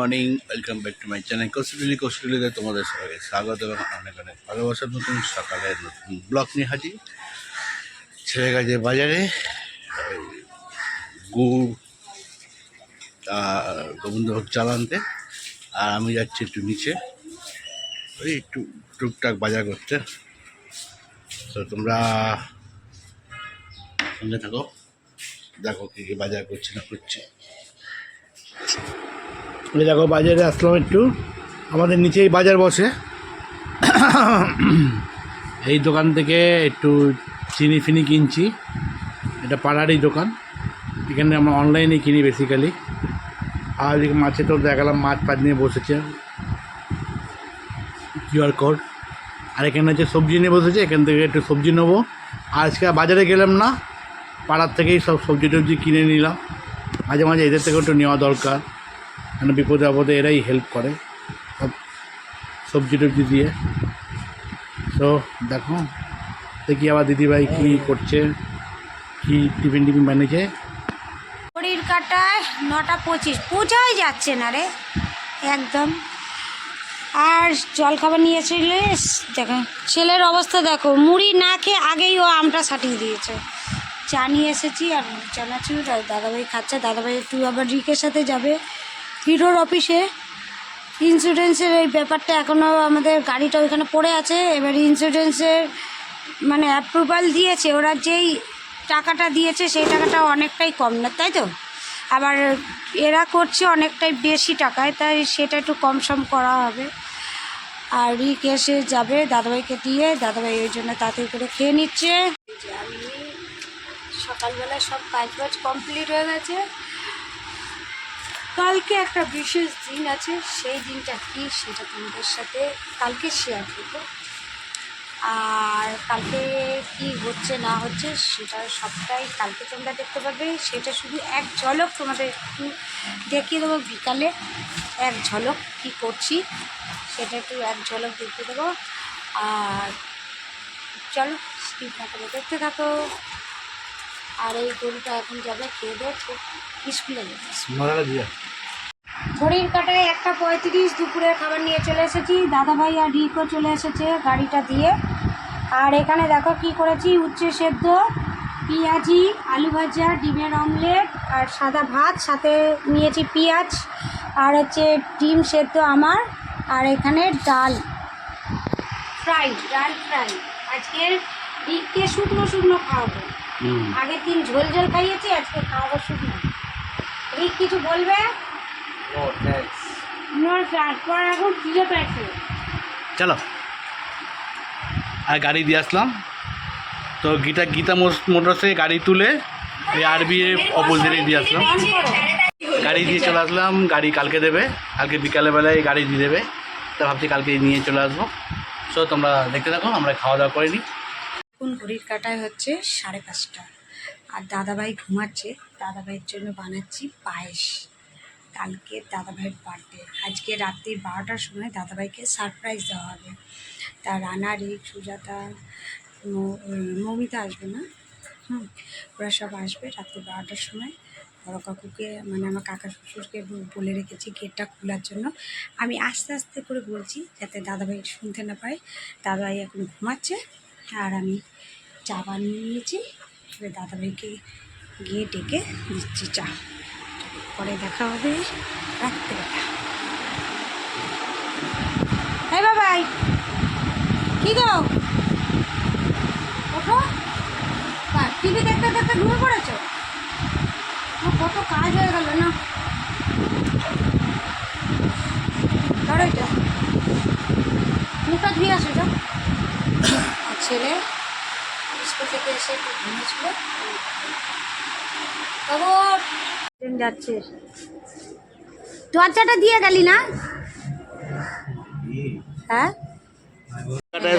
Morning, welcome back to my channel Koushali কৌশলীতে তোমাদের সবাইকে স্বাগত এবং অনেক অনেক ভালোবাসার নতুন সকালের নতুন ব্লক নিয়ে হাজির। ছেলে গেছে বাজারে গুড় গোবিন্দভোগ চাল আনতে। আর আমি যাচ্ছি একটু নিচে, ওই একটু টুকটাক বাজার করতে। তো তোমরা সঙ্গে থাকো, দেখো কী কী বাজার করছে না করছে। দেখো, বাজারে আসলাম একটু। আমাদের নিচেই বাজার বসে। এই দোকান থেকে একটু চিনি ফিনি কিনছি। এটা পাড়ারই দোকান। এখানে আমরা অনলাইনে কিনি বেসিক্যালি আর এদিকে মাছে তো দেখালাম, মাছ ফাছ নিয়ে বসেছে। কিউআর কোড আর এখানে হচ্ছে সবজি নিয়ে বসেছে, এখান থেকে একটু সবজি নেব। আজকে বাজারে গেলাম না। পাড়ার থেকেই সব সবজি টবজি কিনে নিলাম। মাঝে মাঝে এদের থেকেও একটু নেওয়া দরকার। মানে বিপদে আপদে এরাই হেল্প করে। সব সবজি টবজি দিয়ে। তো দেখো, দেখি আবার দিদিভাই কী করছে, কী টিফিন টিফিন বানিয়েছে। ঘড়ির কাটায় নটা পঁচিশ পৌঁছাই যাচ্ছে না রে, একদম। আর জল খাবার নিয়েছিলে দেখো, ছেলের অবস্থা দেখো, মুড়ি না খেয়ে আগেই ও আমটা সাটিয়ে দিয়েছে। চা নিয়ে এসেছি আর চানাচুর আর দাদাভাই খাচ্ছে, দাদাভাই একটু আবার রিকের সাথে যাবে। হিরোর অফিসে। ইন্স্যুরেন্সের এই ব্যাপারটা এখনও আমাদের গাড়িটা ওইখানে পড়ে আছে। এবার ইন্স্যুরেন্সের মানে অ্যাপ্রুভাল দিয়েছে। ওরা যেই টাকাটা দিয়েছে, সেই টাকাটা অনেকটাই কম না, তাই তো? আবার এরা করছে অনেকটাই বেশি টাকায়, তাই সেটা একটু কম সম করা হবে। আর রিক এসে যাবে, দাদাভাইকে দিয়ে, দাদাভাই ওই জন্য তাড়াতাড়ি করে খেয়ে নিচ্ছে। আমি সকালবেলা সব কাজ বাজ কমপ্লিট হয়ে গেছে। কালকে একটা বিশেষ দিন আছে, সেই দিনটা কি সেটা তোমাদের সাথে কালকে শেয়ার করব। আর কালকে কি হচ্ছে না হচ্ছে সেটা সবটাই কালকে তোমরা দেখতে পাবে। সেটা শুধু এক ঝলক তোমাদের একটু দেখিয়ে দেবো বিকালে, এক ঝলক কি করছি সেটা একটু এক ঝলক দেখতে দেবো। আর চলো স্কিপ না দেখতে থাকো। আর এই গরুটা এখন যাবে খেয়ে দেয় স্কুলে যাবে। ঘড়ির কাটায় একটা পঁয়ত্রিশ দুপুরের খাবার নিয়ে চলে এসেছি। দাদাভাই আর রিকও চলে এসেছে গাড়িটা দিয়ে। আর এখানে দেখো কি করেছি উচ্ছে সেদ্ধ পেঁয়াজি আলু ভাজা ডিমের অমলেট আর সাদা ভাত সাথে নিয়েছি পেঁয়াজ আর হচ্ছে ডিম সেদ্ধ আমার আর এখানে ডাল। ফ্রাই ডাল ফ্রাই। আজকে রিককে শুকনো শুকনো খাওয়াবো। আগের দিন ঝোল ঝোল খাইয়েছি আজকে খাওয়াবো শুকনো রিক কিছু বলবে? তারপর এখন খিদে পেয়েছে। চলো। আর গাড়ি দিয়ে আসলাম। তো গীতা গীতা মোটর মোটরসে গাড়ি তুলে ওই আরবি অপোজিটে দিয়ে আসলাম। গাড়ি দিয়ে চলে আসলাম গাড়ি কালকে দেবে। কালকে বিকালে বেলায় গাড়ি দিয়ে দেবে। তা ভাবছি কালকে নিয়ে চলে আসব। সো তোমরা দেখতে থাকো আমরা খাওয়া দাওয়া করে নিই। এখন ঘড়ির কাটায় হচ্ছে সাড়ে পাঁচটা। আর দাদাভাই ঘুমাচ্ছে, দাদাভাইয়ের জন্য বানাচ্ছি পায়েস। কালকে দাদাভাইয়ের বার্থডে আজকে রাত্রি বারোটার সময় দাদাভাইকে সারপ্রাইজ দেওয়া হবে। তা রানা রিক সুজাতা মৌমিতা আসবে না? হুম, ওরা সব আসবে রাত্রি বারোটার সময়। বড় কাকুকে মানে আমার কাকা শ্বশুরকে বলে রেখেছি গেটটা খোলার জন্য। আমি আস্তে আস্তে করে বলছি যাতে দাদাভাই শুনতে না পায়। দাদাভাই এখন ঘুমাচ্ছে। আর আমি চা বানিয়ে নিয়েছি। এবার দাদাভাইকে গিয়ে ডেকে দিচ্ছি চা। পরে দেখা হবে রাত্রেবেলা। এই বাবাই, কি গো? ওঠো। টিভি দেখতে দেখতে ঘুমিয়ে পড়েছো? কত কাজ হয়ে গেল না? ছেলে স্কুল থেকে এসে ঘুমিয়েছিল। খবর ট্রেন যাচ্ছে। দরজাটা দিয়ে গেলি না? হ্যাঁ?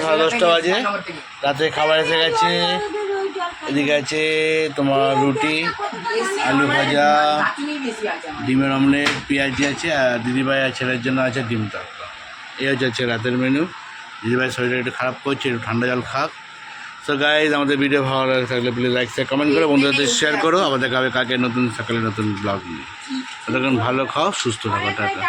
সাড়ে দশটা বাজে। রাতে খাবার এসে গেছে। এদিকে আছে তোমার রুটি আলু ভাজা ডিমের অমলেট পেঁয়াজি আছে আর দিদিভাই আর ছেলের জন্য আছে ডিম তড়কা এই হচ্ছে রাতের মেনু দিদিভাই শরীরটা একটু খারাপ করছে, একটু ঠান্ডা জল খাক। সো গাইজ আমাদের ভিডিও ভালো লাগে থাকলে প্লিজ লাইক শেয়ার কমেন্ট করো বন্ধুদের শেয়ার করো। আমাদের কাবে কাকে নতুন, সকালে নতুন ব্লগ নিয়ে। ততক্ষণ ভালো খাও, সুস্থ থাকো, টাটা।